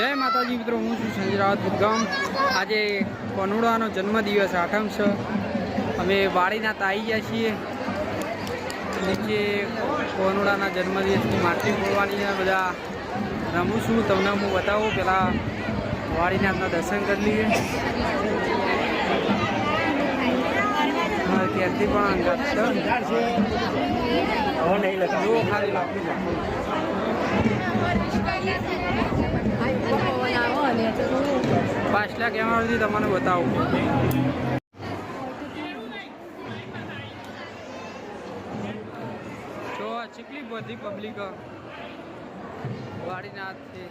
જય માતાજી મિત્રો. હું છું સંજય રાવત બુદગામ આજે કોનુડાનો જન્મદિવસ આઠમ છે અમે વાડીનાથ આવી ગયા છીએ. નીચે કોનુડાના જન્મદિવસની માટલી ખોલવાની છે. બધા રમું છું તમને હું બતાવું. પહેલાં વાડીનાથના દર્શન કરી લઈએ. ત્યારથી પણ જુઓ ખાલી લાકડી. પાછલા કેમેરાથી તમને બતાવું. ચીકલી બધી પબ્લિક વાડીનાથથી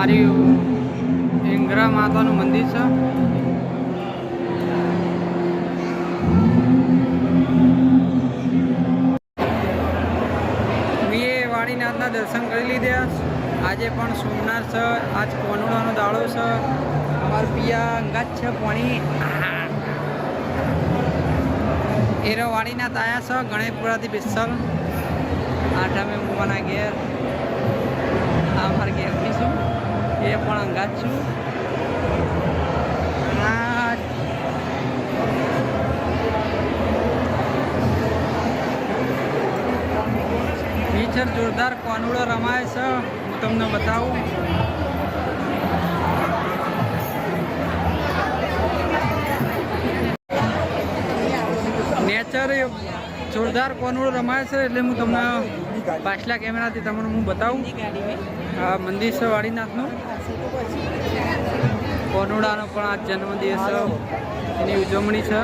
આર્યું ઇંગરા માતાનું મંદિર છે. મેં વાણીનાથના દર્શન કરી લીધા. આજે પણ સોમનાથ છે, આજ કોનુડાનો દાડો છે. અમાર પિયા અંગાત છે પાણી. એરો વાણીનાથ આવ્યા છે, ગણેશપુરાથી બિસ્સલ આઠમે મૂકવાના ઘેર. આ મારા ઘેરની છું એ પણ અંગાત છું. આ ટીચર જોરદાર કોનુડો રમાય છે. હું તમને બતાવું. નેચર જોરદાર કોનુડો રમાય છે એટલે હું તમને પાછલા કેમેરાથી તમને હું બતાવું. આ મંદિર છે વાડીનાથનું. કોનુડાનો પણ આ જન્મદિવસ છે. એની ઉજવણી છે.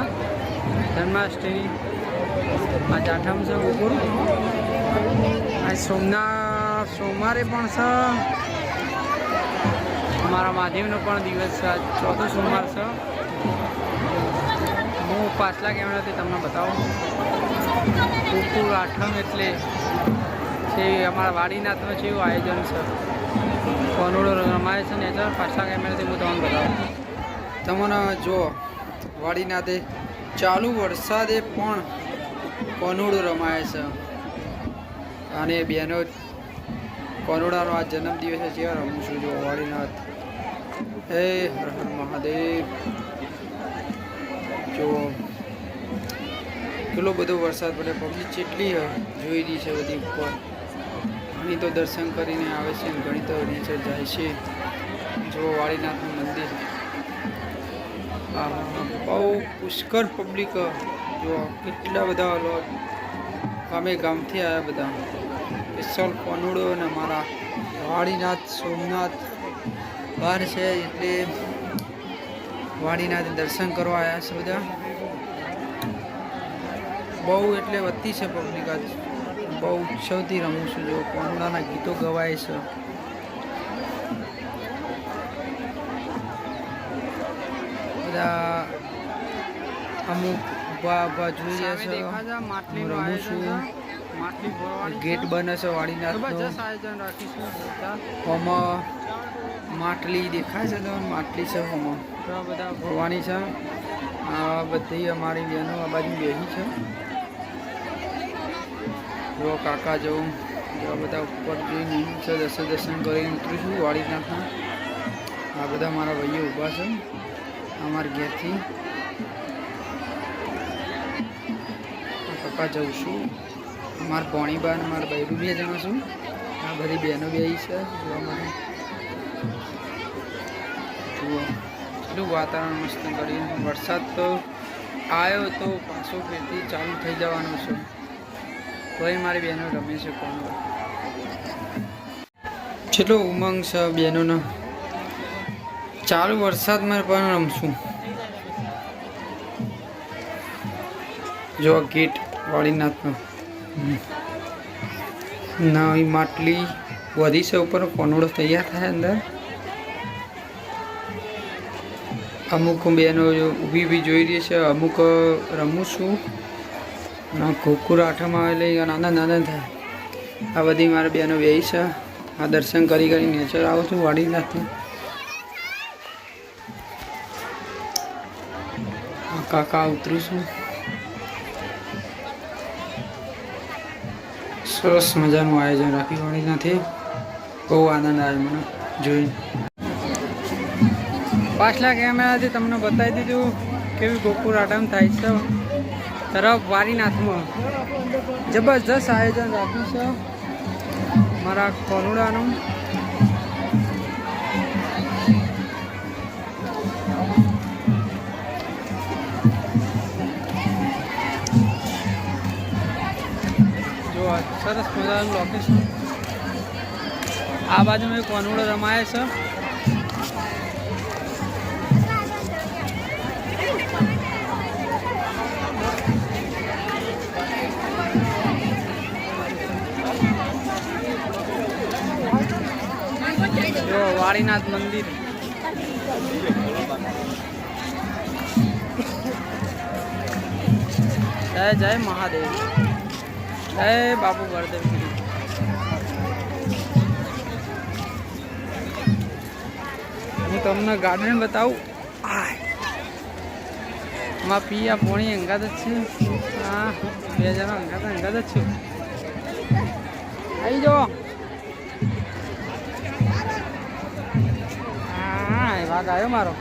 જન્માષ્ટમી. આ જાઠમ છે બપોર આજ સોમનાથ સોમવારે પણ છે. અમારા માધ્યમનો પણ દિવસ છે. આજ ચોથો સોમવાર છે. હું પાછલા કેમેરાથી તમને બતાવું. બપોર આઠમ એટલે છે અમારા વાડીનાથનું છે એવું આયોજન છે. કોનુડો રમાય છે ને એટલે પાછા કેમેરાથી હું તમને બતાવું. તમને જો વાડીનાથે ચાલુ વરસાદે પણ કોનુડો રમાય છે. અને બેનો કોનુડાનો આ જન્મદિવસ છે, જ્યાં રમું છું જો વાડીનાથ હે હર હર મહાદેવ. જો કેટલો બધો વરસાદ પડે, પબ્લિક કેટલી જોઈ રહી છે બધી ઉપર. ઘણી તો દર્શન કરીને આવે છે ઘણી તો નીચે જાય છે. જો વાળીનાથનું મંદિર. બહુ પુષ્કળ પબ્લિક જો કેટલા બધા ગામે ગામથી આવ્યા બધા. સ્પેશિયલ કોનુડો અને મારા વાળીનાથ, સોમનાથ બહાર છે એટલે વાડીનાથ દર્શન કરવા આવ્યા છે બધા. બહુ એટલે વધતી છે પબ્લિક આજ. બહુ ઉત્સવથી રમું છું જો કોનુડાના ગીતો ગવાય છે. બધા અમુક ઊભા ઊભા જોઈ રહ્યા છે. હું રમું છું. ગેટ બને છે વાડીનાથનો. આમાં માટલી દેખાય છે તમે માટલી છે હોમાં. બધા ભરવાની છે. આ બધી અમારી બહેનો આ બાજુ બેહી છે. જો કાકા જવું જેવા બધા ઉપર જઈને છે, દર્શન દર્શન કરીને ઉતરીશું વાડીનાથના આ બધા મારા ભાઈઓ ઊભા છે, અમારા ઘેરથી. કાકા જઉં છું. અમારા પોણીબા અને મારા બૈરું બે જણા છું. આ બધી બહેનો બે છે, જોવા મને જુઓ એટલું વાતાવરણ મસ્ત કર્યું વરસાદ તો આવ્યો તો પાછો ફેરથી ચાલુ થઈ જવાનું છે. તોય મારી બહેનો રમે છે, કોણ કેટલો ઉમંગ છે બહેનોનો ચાલુ વરસાદમાં પણ રમશું. જો ગીટ વાળીનાથનો. ના, એ માટલી વધી છે, ઉપર કોનોડો તૈયાર થાય અંદર. અમુક બહેનો ઊભી ઊભી જોઈ રહી છે, અમુક રમું છું. કુકુર આઠમ આવેલી નાના આનંદ થાય. આ બધી મારા બેનો વ્યય છે. આ દર્શન કરી કરી નેચર આવું છું, વાડી આ કાકા ઉતરું છું. સરસ મજાનું આયોજન રાખ્યું નથી. બહુ આનંદ આવે મને જોઈને. પાછલા કેમેરાથી તમને બતાવી દીધું કેવી ગોકુર આટમ થાય છે. તરફ વારીનાથમાં. જબરજસ્ત આયોજન રાખ્યું છે. મારા કોનુડાનું જો સરસ મજાનું લોકેશન આ બાજુમાં એક કોનુડો રમાય છે. જો વાળીનાથ મંદિર. જય જય મહાદેવ. જય બાપુ બળદેવ હું તમને ગાર્ડન બતાવું. માં પિયા પોણી અંગાત જ છે. હા, બે હજાર અંગાત અંગાત જ છું. આવી જાઓ વાઘ આવ્યો મારો?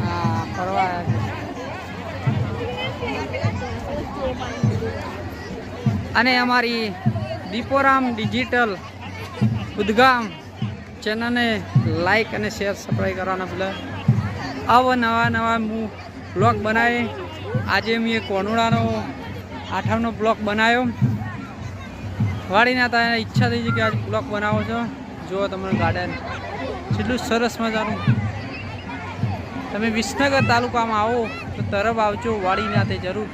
હા, ફરવા અને અમારી દીપોરામ ડિજિટલ ઉદગામ ચેનલને લાઈક અને શેર સબસ્ક્રાઈબ કરવાના ભૂલે. આવા નવા નવા હું બ્લોગ બનાવી. આજે મેં કોનુડાનો આઠમનો બ્લોગ બનાવ્યો. વાળીને ત્યાં ઈચ્છા થઈ છે કે આજે બ્લોગ બનાવો છો. જુઓ તમારું ગાર્ડન કેટલું સરસ મજાનું. તમે વિસનગર તાલુકામાં આવો તો તરફ આવજો વાડીનાથે જરૂર.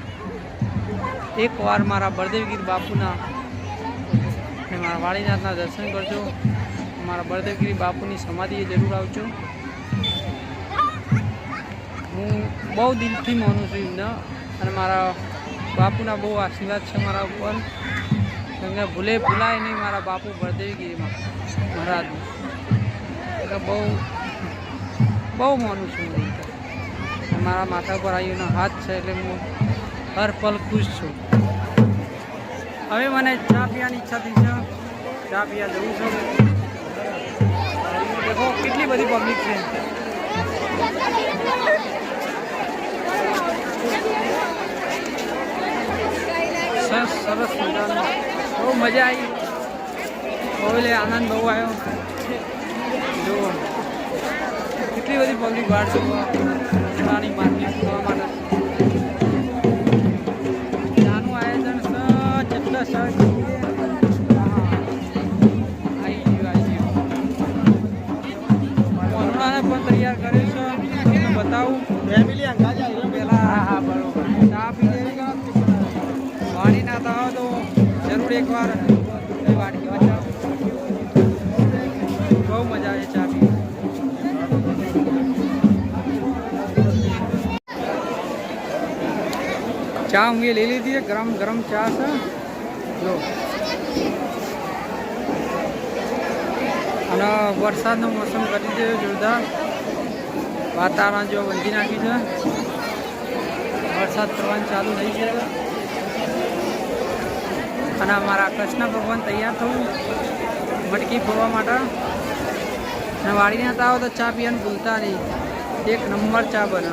એકવાર મારા બળદેવગીર બાપુના મારા વાડીનાથના દર્શન કરજો. મારા બળદેવગીરી બાપુની સમાધિએ જરૂર આવજો. હું બહુ દિલથી માનું છું એમને અને મારા બાપુના બહુ આશીર્વાદ છે મારા ઉપર. એમને ભૂલે ભૂલાય નહીં મારા બાપુ બળદેવગીરીમાં મહારાજ એટલે બહુ બહુ માનું છું હું મારા માથા પર આવીનો હાથ છે એટલે હું હર પલ ખુશ છું. હવે મને ચા પીવાની ઈચ્છા થઈ છે. ચા પીવા જવું છે. દેખો કેટલી બધી પબ્લિક છે. સરસ મજાનું. બહુ મજા આવી. બહુ એટલે આનંદ બહુ આવ્યો. જુઓ. કેટલી બધી પબ્લિક બહાર છે. નાની માર્કેટ જોવા માટે. નાનું આયોજન આવી ગયું આવી પણ તૈયાર કર્યું છે બતાવું. ફેમિલી અંગાજ જરૂર એકવાર વાડી બહુ મજા આવે ચા પી ચા હું લઈ લીધી ગરમ ગરમ ચા છે. જો. અને વરસાદનો મોસમ કરી છે, જોરદાર. વાતાવરણ જો બંધી નાખ્યું છે. વરસાદ પડવાનું ચાલુ થઈ છે. અને અમારા કૃષ્ણ ભગવાન તૈયાર થવું. મટકી ફોડવા માટે. અને વાડીને હતા આવો તો ચા પીવાનું ભૂલતા નહીં. એક નંબર ચા બને.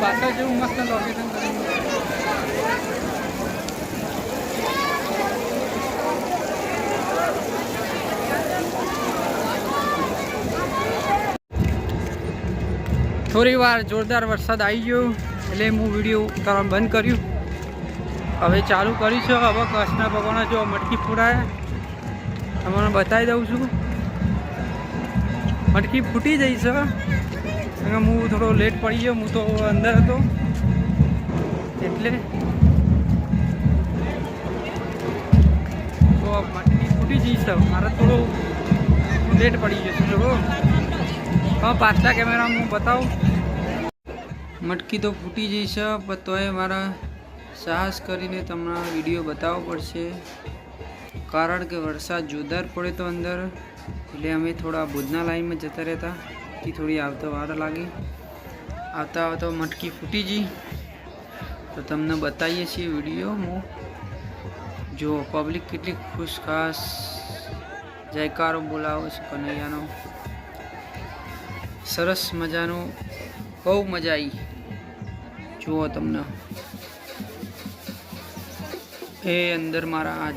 પાછળ જેવું મસ્ત લોકેશન કર્યું થોડી વાર જોરદાર વરસાદ આવી ગયો, એટલે હું વીડિયો ઉતારવાનું બંધ કર્યું. હવે ચાલુ કર્યું હવે કૃષ્ણ ભગવાન જો મટકી ફૂટાય તમને બતાવી દઉં છું. મટકી ફૂટી જઈ છે. અને હું થોડો લેટ પડી ગયો, હું તો અંદર હતો. એટલે તો મટકી ફૂટી જઈ છે, મારે થોડો લેટ પડી ગયો છે થોડો હા, પાછલા કેમેરામાં હું બતાવું. મટકી તો ફૂટી જઈશ પણ તોય મારા સાહસ કરીને તમને વીડિયો બતાવવો પડશે. કારણ કે વરસાદ જોરદાર પડે તો અંદર, એટલે અમે થોડા ભુજના લાઈનમાં જતા રહેતા કે થોડી આવતા વાર લાગી. આવતા આવતા મટકી ફૂટી ગઈ. તો તમને બતાવીએ છીએ વીડિયો હું. જો પબ્લિક કેટલી ખુશ ખાસ જયકારો બોલાવો છે કનૈયાનો. સરસ મજાનું, બહુ મજા આવી જુઓ તમને. એ અંદર મારા આ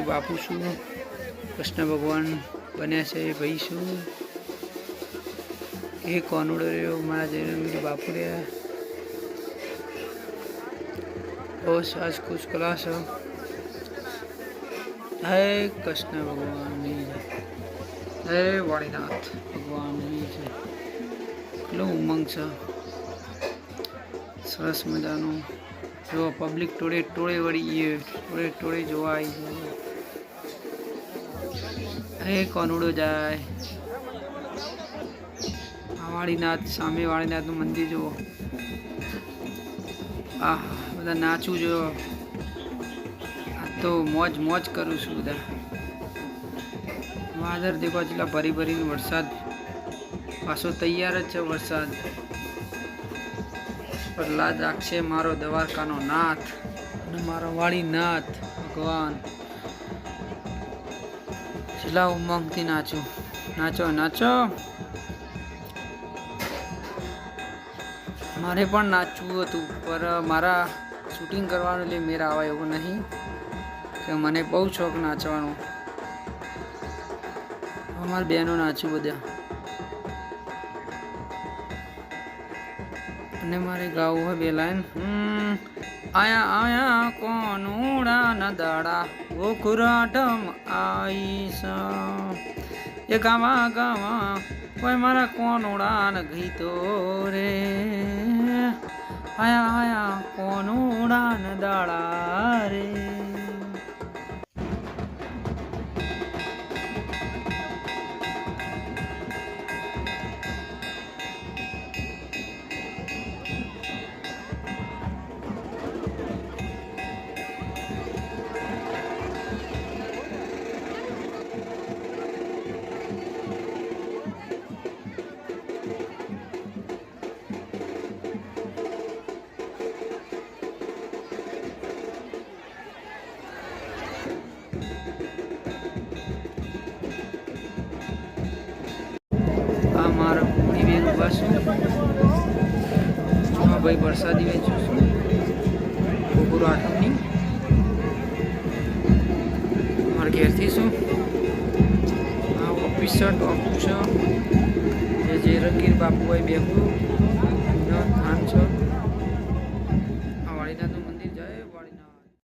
બાપુ છું. કૃષ્ણ ભગવાન બન્યા છે, ભાઈ છું. એ કોનુડો રહ્યો? મારા જયરંગીર બાપુ રહ્યા બહુ સાસ ખુશ કલા છે હે કૃષ્ણ ભગવાનની હે વાળીનાથ ભગવાનની છે એટલું ઉમંગ છે. સરસ મજાનું. જો પબ્લિક ટોળે ટોળે વળી ગઈ, ટોળે ટોળે જોવા આવી છે હે કોનુડો જાય. વાળીનાથ સામે વાળીનાથનું મંદિર જુઓ. આ બધા નાચું જો આ તો મોજ મોજ કરું છું બધા. વાદર દેખો જેટલા ભરી ભરીને વરસાદ. પાછો તૈયાર જ છે વરસાદ. પ્રહલાદ રાખશે મારો દ્વારકાનો નાથ અને મારો વાળી નાથ, ભગવાન. છેલ્લા ઉમંગથી નાચું. નાચો નાચો. મારે પણ નાચવું હતું પર મારા શૂટિંગ કરવાનું એટલે મેરા આવે એવું નહીં કે મને બહુ શોખ નાચવાનો. અમારી બહેનો નાચ્યું બધા. અને મારે ગાવું હોય બે લાઈન આયા આયા કોનુડા ન દાડા ઓ ખુરાટમ આઈસ એ ગાવા ગાવા કોઈ મારા કોનુડા ન ગીતો રે આયા આયા કોનુડા ન દાડા રે છું હા ભાઈ, વરસાદી વેચું છું. બપોર આઠમની મારા ઘેરથી શું? આ ઓફિસ શર્ટ ઓફિસ છે. જે રંગીર બાપુભાઈ બેહું.